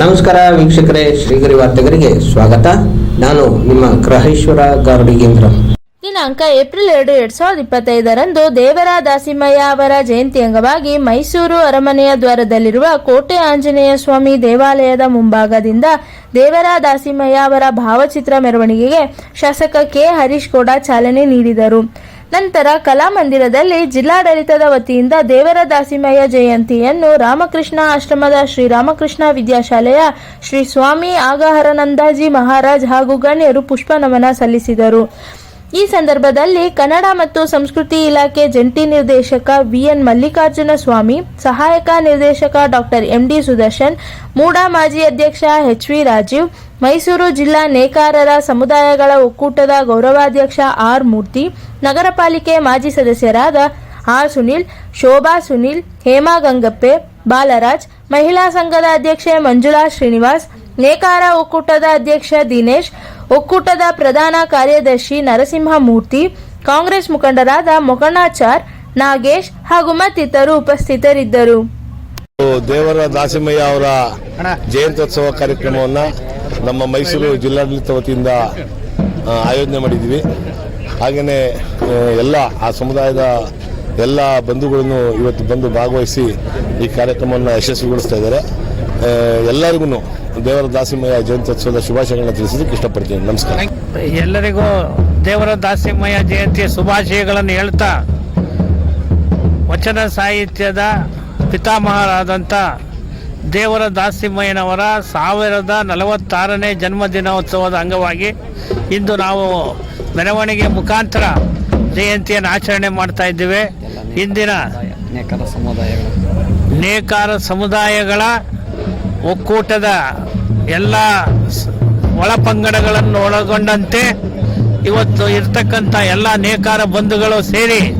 ನಮಸ್ಕಾರ ವೀಕ್ಷಕರೇ, ಶ್ರೀಗರಿ ವಾರ್ತೆಗರಿಗೆ ಸ್ವಾಗತ. ನಾನು ನಿಮ್ಮ ಗ್ರಹೇಶ್ವರ ಗಾರುಡಿಗೇಂದ್ರ ದಿನಾಂಕ ಏಪ್ರಿಲ್ ಎರಡು, ಎರಡ್ ಸಾವಿರದ ಇಪ್ಪತ್ತೈದರಂದು ದೇವರ ದಾಸಿಮಯ್ಯ ಅವರ ಜಯಂತಿ ಅಂಗವಾಗಿ ಮೈಸೂರು ಅರಮನೆಯ ದ್ವಾರದಲ್ಲಿರುವ ಕೋಟೆ ಆಂಜನೇಯ ಸ್ವಾಮಿ ದೇವಾಲಯದ ಮುಂಭಾಗದಿಂದ ದೇವರ ದಾಸಿಮಯ್ಯ ಅವರ ಭಾವಚಿತ್ರ ಮೆರವಣಿಗೆಗೆ ಶಾಸಕ ಕೆ. ಹರೀಶ್ ಕೂಡ ಚಾಲನೆ ನೀಡಿದರು. ನಂತರ ಕಲಾಮಂದಿರದಲ್ಲಿ ಜಿಲ್ಲಾಡಳಿತದ ವತಿಯಿಂದ ದೇವರ ದಾಸಿಮಯ್ಯ ಜಯಂತಿಯನ್ನು ರಾಮಕೃಷ್ಣ ಆಶ್ರಮದ ಶ್ರೀ ರಾಮಕೃಷ್ಣ ವಿದ್ಯಾಶಾಲೆಯ ಶ್ರೀ ಸ್ವಾಮಿ ಆಗಹರನಂದಾಜಿ ಮಹಾರಾಜ್ ಹಾಗೂ ಗಣ್ಯರು ಪುಷ್ಪ ನಮನ ಸಲ್ಲಿಸಿದರು. ಈ ಸಂದರ್ಭದಲ್ಲಿ ಕನ್ನಡ ಮತ್ತು ಸಂಸ್ಕೃತಿ ಇಲಾಖೆ ಜಂಟಿ ನಿರ್ದೇಶಕ ವಿಎನ್ ಮಲ್ಲಿಕಾರ್ಜುನ ಸ್ವಾಮಿ, ಸಹಾಯಕ ನಿರ್ದೇಶಕ ಡಾಕ್ಟರ್ ಎಂಡಿ ಸುದರ್ಶನ್, ಮೂಡಾ ಮಾಜಿ ಅಧ್ಯಕ್ಷ ಎಚ್ ವಿ ರಾಜೀವ್, ಮೈಸೂರು ಜಿಲ್ಲಾ ನೇಕಾರರ ಸಮುದಾಯಗಳ ಒಕ್ಕೂಟದ ಗೌರವಾಧ್ಯಕ್ಷ ಆರ್ ಮೂರ್ತಿ, ನಗರ ಪಾಲಿಕೆ ಮಾಜಿ ಸದಸ್ಯರಾದ ಆರ್ ಸುನಿಲ್, ಶೋಭಾ ಸುನಿಲ್, ಹೇಮಾ ಗಂಗಪ್ಪೆ, ಬಾಲರಾಜ್, ಮಹಿಳಾ ಸಂಘದ ಅಧ್ಯಕ್ಷೆ ಮಂಜುಳಾ ಶ್ರೀನಿವಾಸ್, ನೇಕಾರ ಒಕ್ಕೂಟದ ಅಧ್ಯಕ್ಷ ದಿನೇಶ್ ಒಕ್ಕೂಟದ ಪ್ರಧಾನ ಕಾರ್ಯದರ್ಶಿ ನರಸಿಂಹಮೂರ್ತಿ ಕಾಂಗ್ರೆಸ್ ಮುಖಂಡರಾದ ಮೊಕಣಾಚಾರ್ ನಾಗೇಶ್ ಹಾಗೂ ಮತ್ತಿತರರು ಉಪಸ್ಥಿತರಿದ್ದರು. ದೇವರ ದಾಸಿಮಯ್ಯ ಅವರ ಜಯಂತ್ಯೋತ್ಸವ ಕಾರ್ಯಕ್ರಮವನ್ನು ನಮ್ಮ ಮೈಸೂರು ಜಿಲ್ಲಾಡಳಿತ ವತಿಯಿಂದ ಆಯೋಜನೆ ಮಾಡಿದ್ದೀವಿ. ಹಾಗೆಯೇ ಎಲ್ಲ ಆ ಸಮುದಾಯದ ಎಲ್ಲ ಬಂಧುಗಳನ್ನು ಇವತ್ತು ಬಂದು ಭಾಗವಹಿಸಿ ಈ ಕಾರ್ಯಕ್ರಮವನ್ನು ಯಶಸ್ವಿಗೊಳಿಸ್ತಾ ಇದ್ದಾರೆ. ಎಲ್ಲರಿಗೂ ದೇವರ ದಾಸಿಮಯ್ಯ ಜಯಂತ್ಯೋತ್ಸವದ ಶುಭಾಶಯಗಳನ್ನ ತಿಳಿಸೋದಕ್ಕೆ ಇಷ್ಟಪಡ್ತೀನಿ. ನಮಸ್ಕಾರ. ಎಲ್ಲರಿಗೂ ದೇವರ ದಾಸಿಮಯ್ಯ ಜಯಂತಿಯ ಶುಭಾಶಯಗಳನ್ನು ಹೇಳ್ತಾ ವಚನ ಸಾಹಿತ್ಯದ ಪಿತಾಮಹರಾದಂಥ ದೇವರ ದಾಸಿಮಯ್ಯನವರ ಸಾವಿರದ ನಲವತ್ತಾರನೇ ಜನ್ಮದಿನೋತ್ಸವದ ಅಂಗವಾಗಿ ಇಂದು ನಾವು ಮೆರವಣಿಗೆ ಮುಖಾಂತರ ಜಯಂತಿಯನ್ನು ಆಚರಣೆ ಮಾಡ್ತಾ ಇದ್ದೇವೆ. ಇಂದಿನ ನೇಕಾರ ಸಮುದಾಯಗಳ ಒಕ್ಕೂಟದ ಎಲ್ಲ ಒಳ ಒಳಪಂಗಡಗಳನ್ನು ಒಳಗೊಂಡಂತೆ ಇವತ್ತು ಇರ್ತಕ್ಕಂಥ ಎಲ್ಲ ನೇಕಾರ ಬಂಧುಗಳು ಸೇರಿ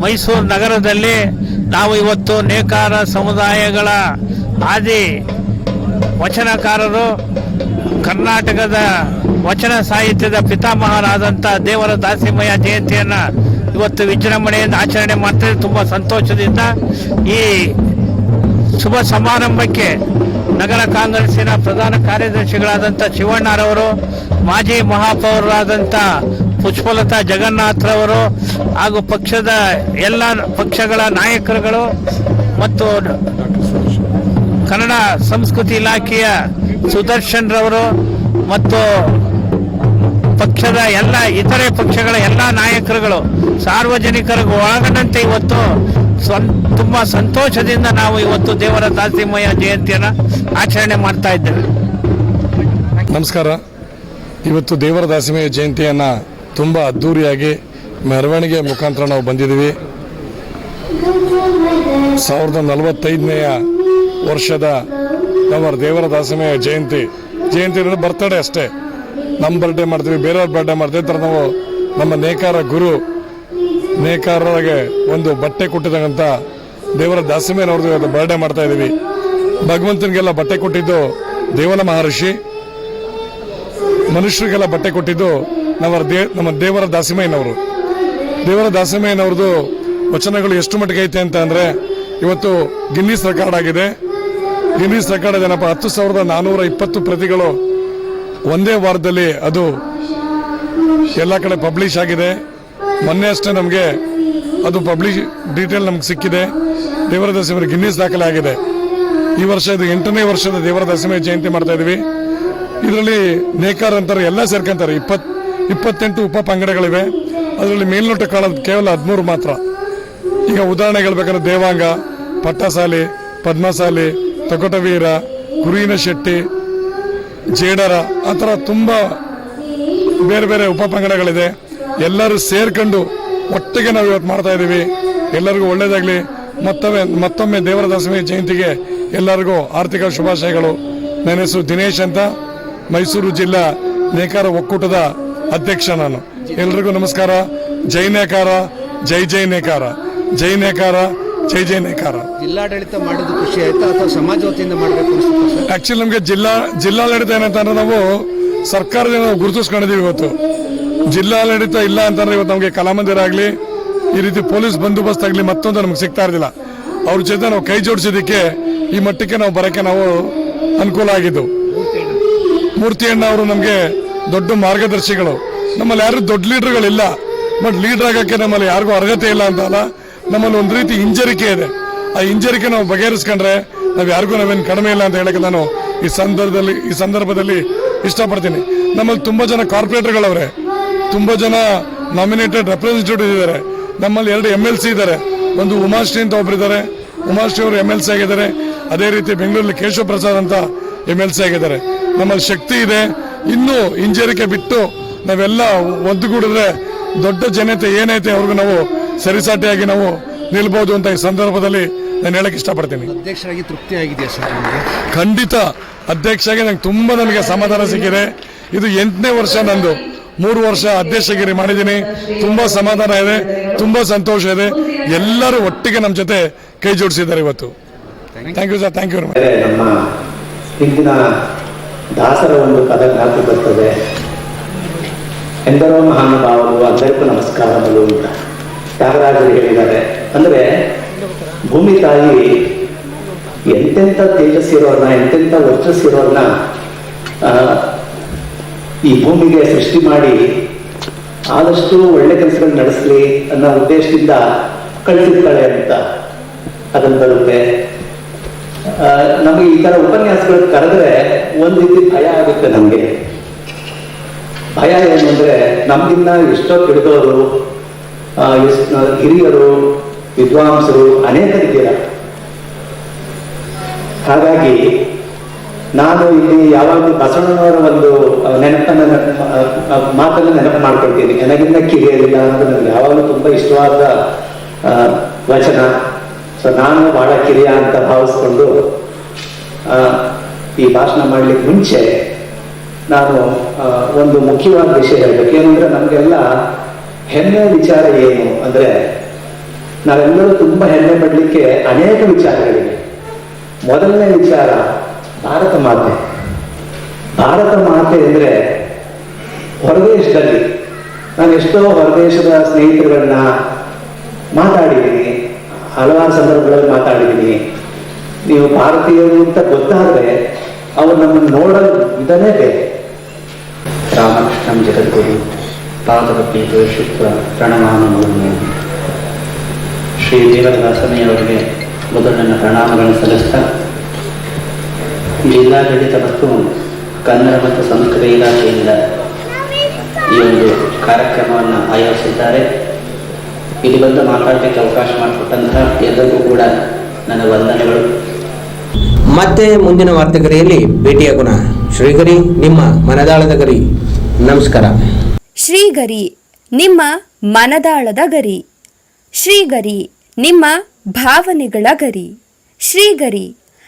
ಮೈಸೂರು ನಗರದಲ್ಲಿ ನಾವು ಇವತ್ತು ನೇಕಾರ ಸಮುದಾಯಗಳ ಆದಿ ವಚನಕಾರರು, ಕರ್ನಾಟಕದ ವಚನ ಸಾಹಿತ್ಯದ ಪಿತಾಮಹರಾದಂಥ ದೇವರ ದಾಸಿಮಯ್ಯ ಜಯಂತಿಯನ್ನು ಇವತ್ತು ವಿಜೃಂಭಣೆಯಿಂದ ಆಚರಣೆ ಮಾಡ್ತಾರೆ ತುಂಬ ಸಂತೋಷದಿಂದ ಈ ಶುಭ ಸಮಾರಂಭಕ್ಕೆ ನಗರ ಕಾಂಗ್ರೆಸ್ಸಿನ ಪ್ರಧಾನ ಕಾರ್ಯದರ್ಶಿಗಳಾದಂಥ ಶಿವಣ್ಣರವರು, ಮಾಜಿ ಮಹಾಪೌರರಾದಂಥ ಪುಷ್ಪಲತಾ ಜಗನ್ನಾಥ್ರವರು ಹಾಗೂ ಪಕ್ಷದ ಎಲ್ಲ ಪಕ್ಷಗಳ ನಾಯಕರುಗಳು ಮತ್ತು ಕನ್ನಡ ಸಂಸ್ಕೃತಿ ಇಲಾಖೆಯ ಸುದರ್ಶನ್ ರವರು ಮತ್ತು ಪಕ್ಷದ ಎಲ್ಲ ಇತರೆ ಪಕ್ಷಗಳ ಎಲ್ಲ ನಾಯಕರುಗಳು, ಸಾರ್ವಜನಿಕರಿಗೂ ಒಳಗೊಂಡಂತೆ ಇವತ್ತು ಸ್ವಂ ತುಂಬ ಸಂತೋಷದಿಂದ ನಾವು ಇವತ್ತು ದೇವರ ದಾಸಿಮಯ್ಯ ಜಯಂತಿಯನ್ನು ಆಚರಣೆ ಮಾಡ್ತಾ ಇದ್ದೇವೆ. ನಮಸ್ಕಾರ. ಇವತ್ತು ದೇವರ ದಾಸಿಮಯ್ಯ ಜಯಂತಿಯನ್ನು ತುಂಬ ಅದ್ದೂರಿಯಾಗಿ ಮೆರವಣಿಗೆ ಮುಖಾಂತರ ನಾವು ಬಂದಿದ್ದೀವಿ. ಸಾವಿರದ ನಲವತ್ತೈದನೆಯ ವರ್ಷದ ನಮ್ಮ ದೇವರ ದಾಸಿಮಯ್ಯ ಜಯಂತಿ. ಜಯಂತಿ ಬರ್ತಡೇ ಅಷ್ಟೇ. ನಮ್ಮ ಬರ್ಡೇ ಮಾಡ್ತೀವಿ, ಬೇರೆಯವ್ರ ಬರ್ಡೇ ಮಾಡ್ತೀವಿ. ಥರ ನಾವು ನಮ್ಮ ನೇಕಾರ ಗುರು ನೇಕಾರರಿಗೆ ಒಂದು ಬಟ್ಟೆ ಕೊಟ್ಟಿದಂಥ ದೇವರ ದಾಸಮೇನವ್ರದ್ದು ಇವತ್ತು ಬರ್ಡೇ ಮಾಡ್ತಾ ಇದ್ದೀವಿ ಭಗವಂತನಿಗೆಲ್ಲ ಬಟ್ಟೆ ಕೊಟ್ಟಿದ್ದು ದೇವನ ಮಹರ್ಷಿ. ಮನುಷ್ಯರಿಗೆಲ್ಲ ಬಟ್ಟೆ ಕೊಟ್ಟಿದ್ದು ನಮ್ಮ ದೇ, ನಮ್ಮ ದೇವರ ದಾಸಿಮಯ್ಯನವರು ದೇವರ ದಾಸಿಮಯ್ಯನವ್ರದ್ದು ವಚನಗಳು ಎಷ್ಟು ಮಟ್ಟಿಗೆ ಐತೆ ಅಂತ ಅಂದರೆ, ಇವತ್ತು ಗಿನ್ನಿಸ್ ರೆಕಾರ್ಡ್ ಆಗಿದೆ. ಗಿನ್ನಿಸ್ ರೆಕಾರ್ಡ್ ಏನಪ್ಪ, ಹತ್ತು ಸಾವಿರದ ನಾನ್ನೂರ ಇಪ್ಪತ್ತು ಪ್ರತಿಗಳು ಒಂದೇ ವಾರದಲ್ಲಿ ಅದು ಎಲ್ಲ ಕಡೆ ಪಬ್ಲಿಷ್ ಆಗಿದೆ. ಮೊನ್ನೆ ಅಷ್ಟೇ ನಮಗೆ ಅದು ಪಬ್ಲಿಷ್ ಡೀಟೇಲ್ ನಮ್ಗೆ ಸಿಕ್ಕಿದೆ. ದೇವರ ಗಿನ್ನಿಸ್ ದಾಖಲೆ ಆಗಿದೆ ಈ ವರ್ಷ ಇದು ಎಂಟನೇ ವರ್ಷದ ದೇವರ ಜಯಂತಿ ಮಾಡ್ತಾ ಇದೀವಿ. ಇದರಲ್ಲಿ ನೇಕಾರ ಅಂತಾರೆ, ಎಲ್ಲ ಸೇರ್ಕೊಂತಾರೆ ಇಪ್ಪತ್, ಇಪ್ಪತ್ತೆಂಟು ಉಪ ಪಂಗಡಗಳಿವೆ. ಅದರಲ್ಲಿ ಮೇಲ್ನೋಟ ಕಾಣೋದು ಕೇವಲ ಹದಿಮೂರು ಮಾತ್ರ. ಈಗ ಉದಾಹರಣೆ ಹೇಳ್ಬೇಕಾದ್ರೆ ದೇವಾಂಗ, ಪಟ್ಟಸಾಲಿ, ಪದ್ಮಸಾಲಿ, ತಕೋಟವೀರ, ಕುರಿನ ಶೆಟ್ಟಿ, ಜೇಡರ, ಆ ಥರ ತುಂಬ ಬೇರೆ ಬೇರೆ ಉಪ ಪಂಗಡಗಳಿದೆ. ಎಲ್ಲರೂ ಸೇರ್ಕೊಂಡು ಒಟ್ಟಿಗೆ ನಾವು ಇವತ್ತು ಮಾಡ್ತಾ ಇದ್ದೀವಿ. ಎಲ್ಲರಿಗೂ ಒಳ್ಳೇದಾಗಲಿ. ಮತ್ತೊಮ್ಮೆ ಮತ್ತೊಮ್ಮೆ ದೇವರ ದಶಮಿ ಜಯಂತಿಗೆ ಎಲ್ಲರಿಗೂ ಆರ್ಥಿಕ ಶುಭಾಶಯಗಳು. ನನ್ನ ಹೆಸರು ದಿನೇಶ್ ಅಂತ. ಮೈಸೂರು ಜಿಲ್ಲಾ ನೇಕಾರ ಒಕ್ಕೂಟದ ಅಧ್ಯಕ್ಷ ನಾನು. ಎಲ್ರಿಗೂ ನಮಸ್ಕಾರ. ಜೈ ನೇಕಾರ ಜೈ ಜೈ ನೇಕಾರ. ಜೈ ನೇಕಾರ ಜೈ ಜೈ ನೇಕಾರ. ಜಿಲ್ಲಾಡಳಿತ ಮಾಡೋದು ಖುಷಿ ಆಯ್ತಾ ಅಥವಾ ಸಮಾಜ ವತಿಯಿಂದ ಮಾಡಬೇಕು ಆಕ್ಚುಲಿ ನಮಗೆ ಜಿಲ್ಲಾ ಜಿಲ್ಲಾಡಳಿತ ಏನಂತಂದ್ರೆ ನಾವು ಸರ್ಕಾರದಿಂದ ನಾವು ಗುರುತಿಸ್ಕೊಂಡಿದ್ದೀವಿ ಇವತ್ತು. ಜಿಲ್ಲಾಡಳಿತ ಇಲ್ಲ ಅಂತಂದ್ರೆ ಇವತ್ತು ನಮಗೆ ಕಲಾಮಂದಿರ ಆಗಲಿ ಈ ರೀತಿ ಪೊಲೀಸ್ ಬಂದೋಬಸ್ತ್ ಆಗಲಿ ಮತ್ತೊಂದು ನಮ್ಗೆ ಸಿಗ್ತಾ ಇರಲಿಲ್ಲ. ಅವ್ರ ಜೊತೆ ನಾವು ಕೈ ಜೋಡಿಸಿದ್ದಕ್ಕೆ ಈ ಮಟ್ಟಕ್ಕೆ ನಾವು ಬರೋಕ್ಕೆ ನಾವು ಅನುಕೂಲ ಆಗಿದ್ದು. ಮೂರ್ತಿ ಅಣ್ಣ ಅವರು ನಮಗೆ ದೊಡ್ಡ ಮಾರ್ಗದರ್ಶಿಗಳು. ನಮ್ಮಲ್ಲಿ ಯಾರು ದೊಡ್ಡ ಲೀಡರ್ಗಳಿಲ್ಲ. ಬಟ್ ಲೀಡರ್ ಆಗೋಕ್ಕೆ ನಮ್ಮಲ್ಲಿ ಯಾರಿಗೂ ಅರ್ಹತೆ ಇಲ್ಲ ಅಂತ ಅಲ್ಲ. ನಮ್ಮಲ್ಲಿ ಒಂದು ರೀತಿ ಹಿಂಜರಿಕೆ ಇದೆ. ಆ ಹಿಂಜರಿಕೆ ನಾವು ಬಗೆಹರಿಸ್ಕೊಂಡ್ರೆ ನಾವು ಯಾರಿಗೂ ನಾವೇನು ಕಡಿಮೆ ಇಲ್ಲ ಅಂತ ಹೇಳಕ್ಕೆ ನಾನು ಈ ಸಂದರ್ಭದಲ್ಲಿ ಈ ಸಂದರ್ಭದಲ್ಲಿ ಇಷ್ಟಪಡ್ತೀನಿ. ನಮ್ಮಲ್ಲಿ ತುಂಬಾ ಜನ ಕಾರ್ಪೊರೇಟರ್ಗಳವ್ರೆ. ತುಂಬಾ ಜನ ನಾಮಿನೇಟೆಡ್ ರೆಪ್ರೆಸೆಂಟೇಟಿವ್ ಇದ್ದಾರೆ. ನಮ್ಮಲ್ಲಿ ಎರಡು ಎಂ ಎಲ್ ಸಿ ಇದ್ದಾರೆ. ಒಂದು ಉಮಾಶ್ರೀ ಅಂತ ಒಬ್ರು ಇದ್ದಾರೆ. ಉಮಾಶ್ರೀ ಅವರು ಎಂ ಎಲ್ ಸಿ ಆಗಿದ್ದಾರೆ. ಅದೇ ರೀತಿ ಬೆಂಗಳೂರಲ್ಲಿ ಕೇಶವ ಪ್ರಸಾದ್ ಅಂತ ಎಂ ಎಲ್ ಸಿ ಆಗಿದ್ದಾರೆ. ನಮ್ಮಲ್ಲಿ ಶಕ್ತಿ ಇದೆ. ಇನ್ನೂ ಹಿಂಜರಿಕೆ ಬಿಟ್ಟು ನಾವೆಲ್ಲ ಒದ್ದುಗೂಡಿದ್ರೆ ದೊಡ್ಡ ಜನತೆ ಏನೈತೆ ಅವ್ರಿಗೂ ನಾವು ಸರಿಸಾಟಿಯಾಗಿ ನಾವು ನಿಲ್ಬಹುದು ಅಂತ ಈ ಸಂದರ್ಭದಲ್ಲಿ ನಾನು ಹೇಳಕ್ ಇಷ್ಟಪಡ್ತೀನಿ. ಅಧ್ಯಕ್ಷರಾಗಿ ತೃಪ್ತಿ ಆಗಿದೆಯಾ ಸರ್ ಖಂಡಿತ. ಅಧ್ಯಕ್ಷರಾಗಿ ನಂಗೆ ತುಂಬಾ ನನಗೆ ಸಮಾಧಾನ ಸಿಕ್ಕಿದೆ. ಇದು ಎಂಟನೇ ವರ್ಷ ನಂದು. ಮೂರು ವರ್ಷ ಅಧ್ಯಕ್ಷಗಿರಿ ಮಾಡಿದ್ದೀನಿ. ತುಂಬಾ ಸಮಾಧಾನ ಇದೆ, ತುಂಬಾ ಸಂತೋಷ ಇದೆ. ಎಲ್ಲರೂ ಒಟ್ಟಿಗೆ ನಮ್ಮ ಜೊತೆ ಕೈ ಜೋಡಿಸಿದ್ದಾರೆ ಇವತ್ತು. Thank you sir thank you ನಮ್ಮ ಹಿಂದಿನ ದಾಸರ ಒಂದು ಪದ ಜ್ಞಾಪಕ ಬರ್ತದೆ. ಎಂದರೋ ಮಹಾನುಭಾವರು అందರಿಗೂ ನಮಸ್ಕಾರಗಳು ಅಂತ. ತ್ಯಾಗರಾಜರು ಹೇಳಿದ್ದಾರೆ. ಅಂದ್ರೆ ಭೂಮಿ ತಾಯಿ ಎಂತೆಂಥ ತೇಜಸ್ಸಿರೋರ್ನ ಎಂತೆಂಥ ವರ್ಚಸ್ಸಿರೋರ್ನ ಈ ಭೂಮಿಗೆ ಸೃಷ್ಟಿ ಮಾಡಿ ಆದಷ್ಟು ಒಳ್ಳೆ ಕೆಲಸಗಳನ್ನ ನಡೆಸಲಿ ಅನ್ನೋ ಉದ್ದೇಶದಿಂದ ಕಳಿಸಿರ್ತಾಳೆ ಅಂತ ಅದನ್ನು ಬರುತ್ತೆ. ನಮಗೆ ಈ ತರ ಉಪನ್ಯಾಸಗಳು ಕರೆದ್ರೆ ಒಂದ್ ರೀತಿ ಭಯ ಆಗುತ್ತೆ ನಮ್ಗೆ. ಭಯ ಏನು ಅಂದ್ರೆ ನಮ್ಗಿನ್ನ ಎಷ್ಟೋ ತಿಳಿದವರು ಹಿರಿಯರು, ವಿದ್ವಾಂಸರು ಅನೇಕರಿದ್ದೀರ. ಹಾಗಾಗಿ ನಾನು ಇಲ್ಲಿ ಯಾವಾಗಲೂ ಬಸವಣ್ಣನವರ ಒಂದು ನೆನಪನ್ನು ಮಾತನ್ನ ನೆನಪು ಮಾಡ್ಕೊಳ್ತೀನಿ. ನನಗಿನ್ನ ಕಿರಿಯರಿಲ್ಲ ಅನ್ನೋದು ನನಗೆ ಯಾವಾಗಲೂ ತುಂಬಾ ಇಷ್ಟವಾದ ವಚನ. ಸೊ ನಾನು ಬಹಳ ಕಿರಿಯ ಅಂತ ಭಾವಿಸ್ಕೊಂಡು ಈ ಭಾಷಣ ಮಾಡ್ಲಿಕ್ಕೆ ಮುಂಚೆ ನಾನು ಒಂದು ಮುಖ್ಯವಾದ ವಿಷಯ ಹೇಳ್ಬೇಕು. ಏನಂದ್ರೆ ನಮಗೆಲ್ಲ ಹೆಮ್ಮೆ ವಿಚಾರ ಏನು ಅಂದ್ರೆ, ನಾವೆಲ್ಲರೂ ತುಂಬಾ ಹೆಮ್ಮೆ ಪಡ್ಲಿಕ್ಕೆ ಅನೇಕ ವಿಚಾರಗಳಿವೆ. ಮೊದಲನೇ ವಿಚಾರ ಭಾರತ ಮಾತೆ. ಭಾರತ ಮಾತೆ ಅಂದ್ರೆ ಹೊರದೇಶದಲ್ಲಿ ನಾನು ಎಷ್ಟೋ ಹೊರದೇಶದ ಸ್ನೇಹಿತರುಗಳನ್ನ ಮಾತಾಡಿದ್ದೀನಿ, ಹಲವಾರು ಸಂದರ್ಭಗಳಲ್ಲಿ ಮಾತಾಡಿದ್ದೀನಿ. ನೀವು ಭಾರತೀಯರು ಅಂತ ಗೊತ್ತಾದ್ರೆ ಅವರು ನಮ್ಮನ್ನು ನೋಡಲು ಇದನ್ನೇ ಬೇರೆ. ರಾಮಕೃಷ್ಣಂ ಜಗದ್ಗುರು ಪಾದಪೀಠ ಶುಕ್ರ ಪ್ರಣಮಾನವನ್ನು ಶ್ರೀ ದೇವದಾಸನೆಯವರಿಗೆ ಮೊದಲು ನನ್ನ ಪ್ರಣಾಮಗಳನ್ನು ಸಲ್ಲಿಸ್ತಾ ಜಿಲ್ಲಾಡಳಿತ ಮತ್ತು ಕನ್ನಡ ಮತ್ತು ಸಂಸ್ಕೃತಿ ಇಲಾಖೆಯಿಂದ ಈ ಒಂದು ಕಾರ್ಯಕ್ರಮವನ್ನು ಆಯೋಜಿಸಿದ್ದಾರೆ. ಇಲ್ಲಿ ಬಂದು ಮಾತಾಡಲಿಕ್ಕೆ ಅವಕಾಶ ಮಾಡಿಕೊಟ್ಟಂತಹ ಎಲ್ಲರಿಗೂ ಕೂಡ ನನ್ನ ವಂದನೆಗಳು. ಮತ್ತೆ ಮುಂದಿನ ವಾರ್ತೆಗರಿಯಲ್ಲಿ ಭೇಟಿಯಾಗೋಣ ಶ್ರೀಗರಿ ನಿಮ್ಮ ಮನದಾಳದ ಗರಿ. ನಮಸ್ಕಾರ. ಶ್ರೀಗರಿ ನಿಮ್ಮ ಮನದಾಳದ ಗರಿ. ಶ್ರೀಗರಿ ನಿಮ್ಮ ಭಾವನೆಗಳ ಗರಿ. ಶ್ರೀಗರಿ